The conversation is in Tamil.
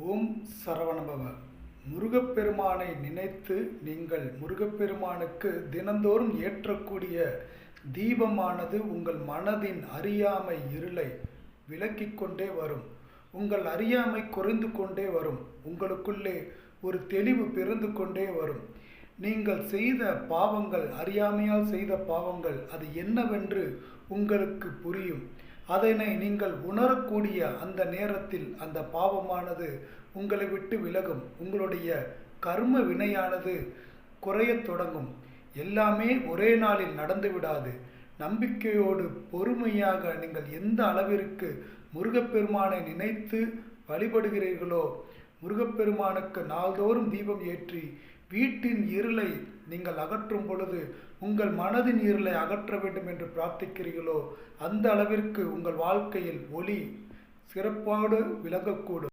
ஓம் சரவணபவ. முருகப்பெருமானை நினைத்து நீங்கள் முருகப்பெருமானுக்கு தினந்தோறும் ஏற்றக்கூடிய தீபமானது உங்கள் மனதின் அறியாமை இருளை விலக்கிக் கொண்டே வரும். உங்கள் அறியாமை குறைந்து கொண்டே வரும். உங்களுக்குள்ளே ஒரு தெளிவு பிறந்து கொண்டே வரும். நீங்கள் செய்த பாவங்கள் அறியாமையால் செய்த பாவங்கள் அது என்னவென்று உங்களுக்கு புரியும். அதனை நீங்கள் உணரக்கூடிய அந்த நேரத்தில் அந்த பாவமானது உங்களை விட்டு விலகும். உங்களுடைய கர்ம வினையானது குறையத் தொடங்கும். எல்லாமே ஒரே நாளில் நடந்து விடாது. நம்பிக்கையோடு பொறுமையாக நீங்கள் எந்த அளவிற்கு முருகப்பெருமானை நினைத்து வழிபடுகிறீர்களோ முருகப்பெருமானுக்கு நாள்தோறும் தீபம் ஏற்றி வீட்டின் இருளை நீங்கள் அகற்றும் பொழுது உங்கள் மனதின் இருளை அகற்ற வேண்டும் என்று பிரார்த்திக்கிறீர்களோ அந்த அளவிற்கு உங்கள் வாழ்க்கையில் ஒளி சிறப்பாடு விளங்கக்கூடும்.